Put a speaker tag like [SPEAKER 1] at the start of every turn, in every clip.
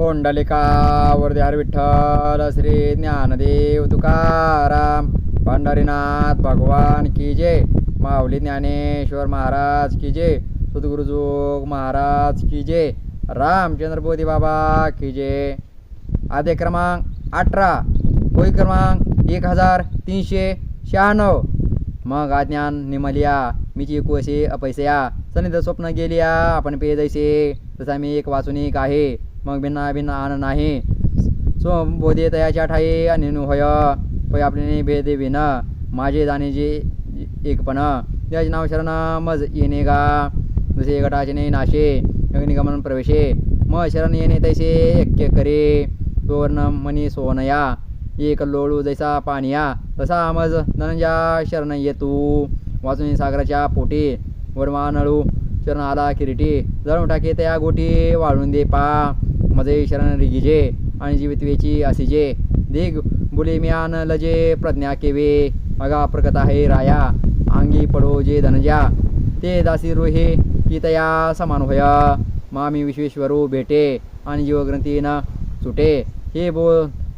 [SPEAKER 1] पोंडलिका द्यार विठ्ठल श्री ज्ञानदेव तुकाराम पंढरीनाथ भगवान की जय माऊली ज्ञानेश्वर महाराज की जय सद्गुरुजोग महाराज की जय रामचंद्र बोधी बाबा की जय. आदे क्रमांक अठरा होई क्रमांक एक हजार तीनशे शहाण्णव. मग अज्ञान निमलिया मीची कोसे अपैसया सनिध स्वप्न गेलिया आपण पे जैसे. तसा मी एक वाचून एक आहे. मग भिन्ना भिन्न आन नाही. सो बोधे तयाच्या ठाई आणि होय होय आपले भेदे विन. माझे जाणे एकपण त्याचे नाव शरण मज येणे गा. जसे गटाचे नाही नाशे अग्निगमन प्रवेशे. मग शरण येणे तैसे ऐक्य करे. तोरण मनी सोनया. एक लोळू जैसा पाणीया तसा मज धनंजा शरण येतू. वाचून सागराच्या पोटी. वरमानळू शरण आला किरीटी. जळून टाके त्या गोटी वाळून दे पा. मजे शरण रिगिजे आणि जीवितवेची असिजे। दिग बुलेम्यान लजे प्रज्ञा केवे। मगा प्रगत आहे राया आंगी पडो जे धनजा। ते दासी रोहे की तया समान होय। मामी विश्वेश्वरू भेटे आणि जीवग्रंथी न सुटे। हे बो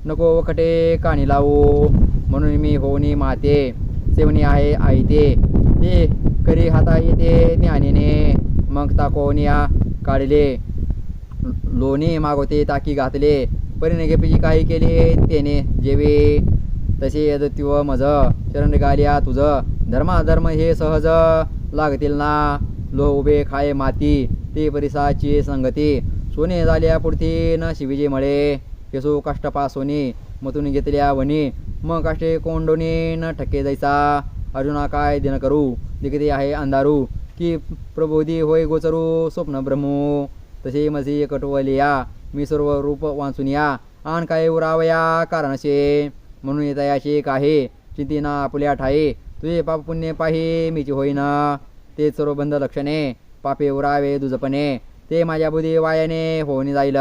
[SPEAKER 1] नको वखटे काणी लावू। म्हणून मी होनी माते सेवनी आहे आई ते ते करी हाता येते ज्ञानीने। मग ताकोनिया काढले। लोणी मागवते ताकी घातले परीने काही केले तेने जेवे. तसे यदत्व मज शरण गालिया तुझं. धर्माधर्म हे सहज लागतील ना. लोह उभे खाये माती ते परिसाची संगती. सोने झाल्या पुढती न शिविजे मळे. केसो काष्टपा सोने मतून घेतल्या वनी मग काष्टे कोंडोनी न ठक्के जायचा. अर्जुना काय दिन करू दिगते आहे अंधारू. की प्रबोधी होय गोचरू स्वप्न ब्रह्मू. तसे मसी कटवलिया मी सर्व रूप वाचून या. आण काय उरावया कारणाशे? म्हणून येता याचे काहे चिंतीना आपल्या ठाये तुझे पाप पुण्य पाही मीची होईना. ते सर्व बंध लक्षणे. पापे उरावे दुजपणे. ते माझ्या बुधी वायाने होऊन जाईल.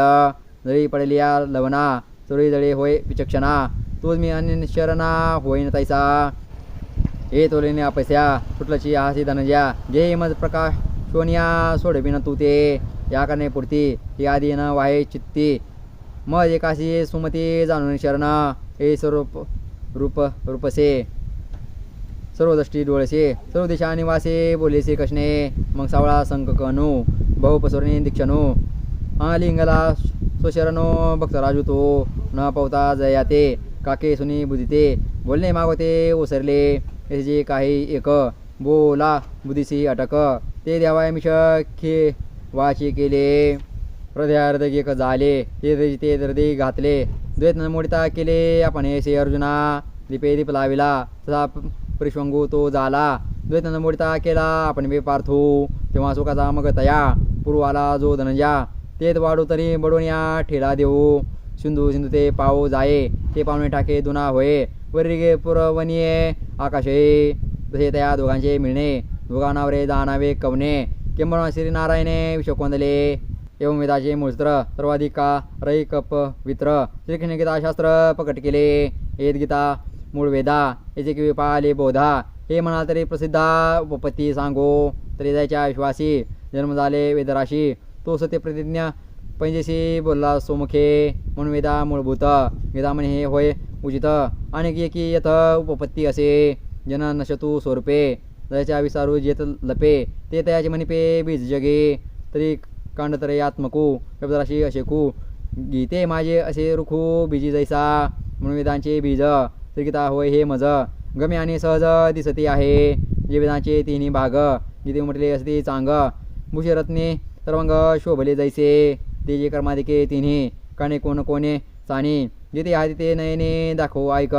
[SPEAKER 1] जळी पडलिया लवना चोरी जळी होय विचक्षणा. तोच मी अन्य शरणा होईन तैसा. हे तोलेने अपस्या सुटलची हासी धनज्या. जे मज प्रकाश सोनिया सोडविन तू ते. या करणे पुरती ही आधी न वाहे चित्ती. मग एकाशी सुमती जाणून शरण. हे स्वरूप रूप रूपसे. सर्व दृष्टी डोळसे. सर्व दिशा निवासे बोलेसे कशने मग सावळा संककनू बहु पसरणे दीक्षणू. लिंगला स्वशरणो भक्त राजू तो. न पवता जयाते. काके सुनी बुदिते बोलणे मागवते ओसरले. जे काही एक. बोला बुद्धीसी अटक. ते द्यावाय मिश खे वाचे केले. हृदयार्ध एक झाले. ते ते हृदय घातले. द्वैत मोडिता केले. आपण ऐसे अर्जुना. दीपे दीप लाविला. तसा परिशंगू तो झाला. द्वैत मोडिता केला. आपण बे पार्थू. तेव्हा सुखाचा मग तया. पूर्वाला जो धनंजा तेत वाढू तरी बडोनिया ठेला देऊ सिंधू सिंधू ते पाऊ जाये. ते पाहुणे टाके दुना होय. वरिगे पुरवणीये आकाशे. तसे त्या दोघांचे मिळणे. दोघांनावरे दानावे कवणे. किंबळ श्री नारायणे विश्वकोंदले एवं वेदाचे मूळस्त्र सर्वाधिका रई कप वित्र श्रीकृष्ण गीताशास्त्र प्रकट केले। येत गीता मूळ वेदा याचे किवी पाले बोधा हे म्हणाल तरी प्रसिद्धा उपपत्ती सांगो। तरी जायच्या विश्वासी जन्म झाले वेदराशी तो सत्य प्रतिज्ञा पंजेशी बोलला सोमुखे। म्हणून वेदा मूलभूत वेदा म्हणे हे होय उचित आणि एकी यथ उपपत्ती असे जन नशतू स्वरूपे। जयाच्या विसारू जेत लपे ते तयाचे म्हणिपे बीज जगे तरी कांडतरे आत्मकू शब्दराशी अशेकू गीते माझे असे रुखू बीजी जैसा म्हणून वेदांचे बीज त्रिकिता होय हे मज गमे आणि सहज दिसती आहे जे वेदांचे तिन्ही भाग गीते म्हटले असते चांग भूषरत्ने सर्वांग शोभले जैसे ते जे कर्माधिके तिन्ही काणे कोण कोणे चाणी जिथे आहे तिथे नयने दाखवू ऐक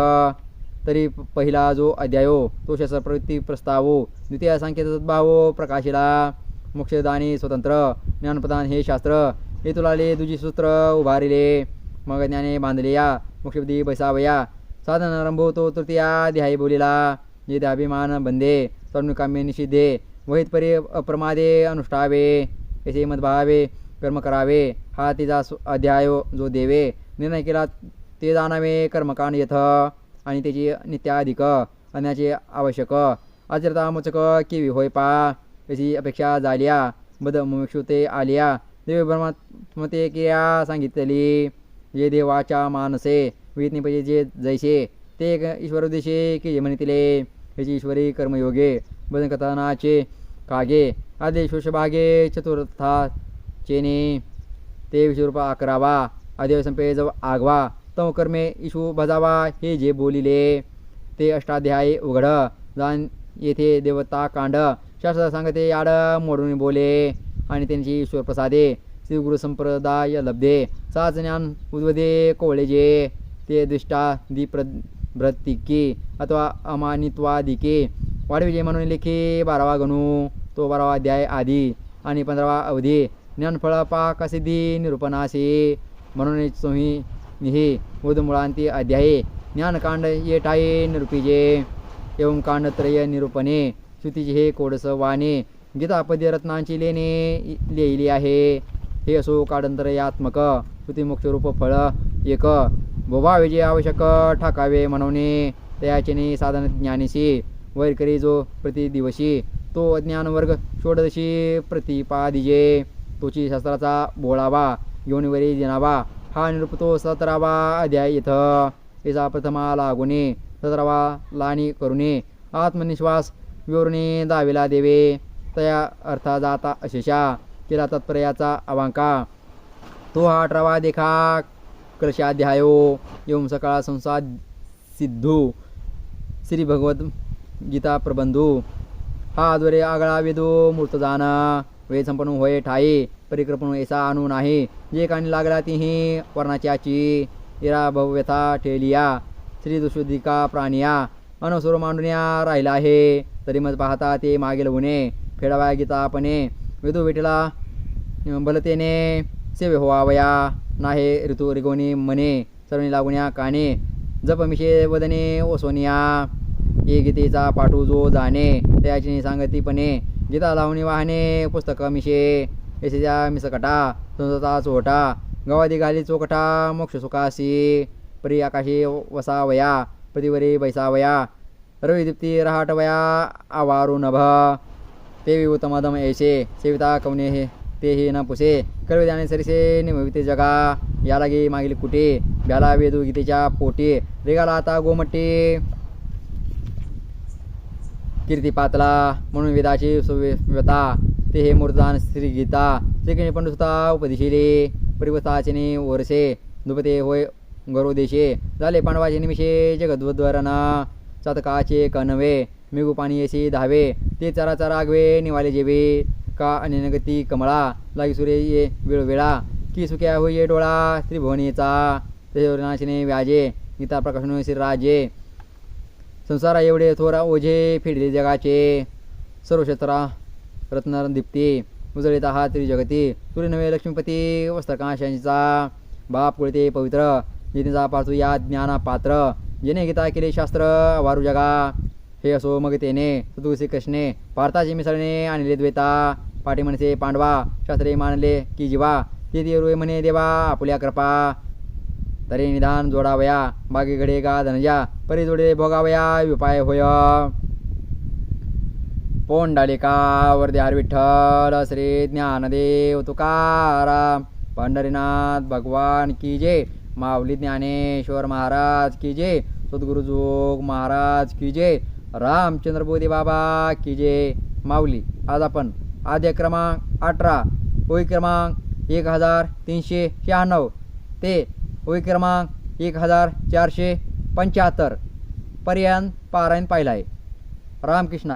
[SPEAKER 1] तरी पहिला जो अध्यायो तो शस्त्रप्रवृत्ती प्रस्तावो द्वितीय सांकेत सद्भावो प्रकाशिला मोक्षदानी स्वतंत्र ज्ञानप्रदान हे शास्त्र हे तुलाले दुजी सूत्र उभारिले मग ज्ञाने बांधले या मोक्षपदी बैसावया साधन रंभो तो तृतीया ध्यायी बोलिला जे अभिमान बंदे काम्य निषिद्धे वहित परी अप्रमादे अनुष्ठावे येथे मदभावे कर्म करावे हा तिचा सु- अध्याय जो देवे निर्णय केला ते जाणावे कर्मकांड यथ. आणि त्याची नित्याधिक अन्याचे आवश्यक. आचरता मोचक केवी होय पा. याची अपेक्षा झाल्या. बद मुमुक्षु ते आलिया. देवी ब्रह्मात्मते ते क्रिया सांगितलेली जे देवाच्या मानसे वेदने पाहिजे जे जैसे ते एक ईश्वर उद्देशे की जे म्हणितले ह्याची ईश्वरी कर्मयोगे बदन कथनाचे कागे आदे शोषभागे चतुर्था चेने ते विश्वरूप अकरावा आदिव संपेज जव आगवा तम कर्मे इशू भजावा हे जे बोलिले ते अष्टाध्यायी उघड. जाण येथे देवता कांड. शास्त्र सांगते याड मोडून बोले आणि त्यांची ईश्वर प्रसादे श्री गुरु संप्रदाय लब्धे. साच ज्ञान उद्वदे कोवळे जे ते दृष्टा दीप्र अथवा अमानित्वादिके. वाढविजे म्हणून लेखी बारावा गणू तो बारावा अध्याय आधी आणि पंधरावा अवधी. ज्ञानफळ पाकसिद्धी निरूपणासी म्हणून सोही निही उदमुळांती अध्याये। ज्ञानकांड येठाये निरुपिजे। एवं कांडत्रय निरूपणे। श्रुतीचे हे कोडस वाणे। गीतापदी रत्नांची लेणे लिहिली आहे। हे असो कादंतरयात्मक। श्रुतिमुक्षरूप फळ एक। बोबा विजय आवश्यक ठाकावे म्हणवणे तयाचिनी साधन ज्ञानीशी। वैरकरी जो प्रतिदिवशी तो अज्ञानवर्ग षोडशी प्रतिपादिजे। तोची शास्त्राचा बोळावा। योनिवरी वरी दिनावा। हा निरूपतो सतरावा अध्याय इथं याचा प्रथमा लागुने सतरावा लाणी करुणे आत्मनिश्वास विवरणे दाविला देवे। तया अर्था जाता अशेषा। केला तत्पर्याचा अवांका। तो हा अठरावा देखा कलशाध्यायो। येऊन सकाळ संसाद सिद्धू। श्री भगवत गीता प्रबंधू। हा द्वरे आगळा वेदो मूर्त वे संपन्न होय ठाई परिक्रपण ऐसा आणू नाही. जे काणी लागला तीही वर्णाच्याची. इरा भव्यथा ठेलिया श्री दुशुद्धिका प्राणिया. अनसुर मांडण्या राहिला आहे. तरी मग पाहता ते मागील उणे. फेडावा गीतापणे वेदू विठला बलतेने सेवे होवावया नाहे ऋतू रिगोनी मने. सर्वनी लागुन्या काने. जपमिशे वदने ओसोनिया ये गीतेचा पाठू जो जाणे त्याची सांगतीपणे गीता लावणी वाहने पुस्तक मिशे यशेच्या मिसकटा संसाचा चोटा गवादी गाली चोकटा मोक्ष सुखासी परी आकाशी वसावया प्रतिवरी बैसावया रविदीप्ती रहाटवया आवारू नभ ते उत्तमदम ऐसे सेविता कवने हे तेही न पुसे कर्वे सरिसे निमविते जगा या लागे मागील कुठे ब्याला वेदू गीतेच्या पोटी रेगाला आता गोमट्टी कीर्ती पातला म्हणून वेदाची सुव्यता ते हे मूर्तान श्री गीता श्रीकृष्ण पंडुसुता उपदिशिले परिवताचिने वरसे दुपते होय गौरवदेशे झाले पांडवाचे निमिषे जगद्वद्वरण चतकाचे कनवे मेघू पाणी येशी धावे ते चरा चरा आगवे निवाले जेवे का अनिनगती कमळा लागी सूर्य ये वेळोवेळा की सुक्या होई डोळा त्रिभुवनीचा ते व्याजे गीता प्रकाशन श्रीराजे संसारा एवढे थोरा ओझे फिरले जगाचे. सर्व क्षेत्रा रत्नदीप्ती उजळीत हा त्रिजगती. सूर्य नवे लक्ष्मीपती वस्त्रकांशांचा बाप कुळते पवित्र जिनेचा पाचू या ज्ञाना पात्र. जेने गीता केले शास्त्र वारू जगा. हे असो मग तेने सतुसी कृष्णे. पार्थाचे मिसळणे आणले द्वेता. पाठी म्हणसे पांडवा शास्त्रे मानले की जीवा. ते ते म्हणे देवा आपुल्या कृपा. तरी निदान जोडावया बाकी घडे का धनजा परी जोडे भोगावया उपाय होय. पोंडालिका हर विठ्ठल श्री ज्ञानदेव तुकाराम पंढरीनाथ भगवान की जय माऊली ज्ञानेश्वर महाराज की जय सद्गुरुजोग महाराज की जय रामचंद्रबोधी बाबा की जय. माऊली आज आपण आद्य क्रमांक अठरा ओळी क्रमांक एक हजार तीनशे शहाण्णव. ते ओळी क्रमांक एक हजार चारशे पंच्याहत्तर. पर्यंत पारायण पाहिला आहे रामकृष्ण.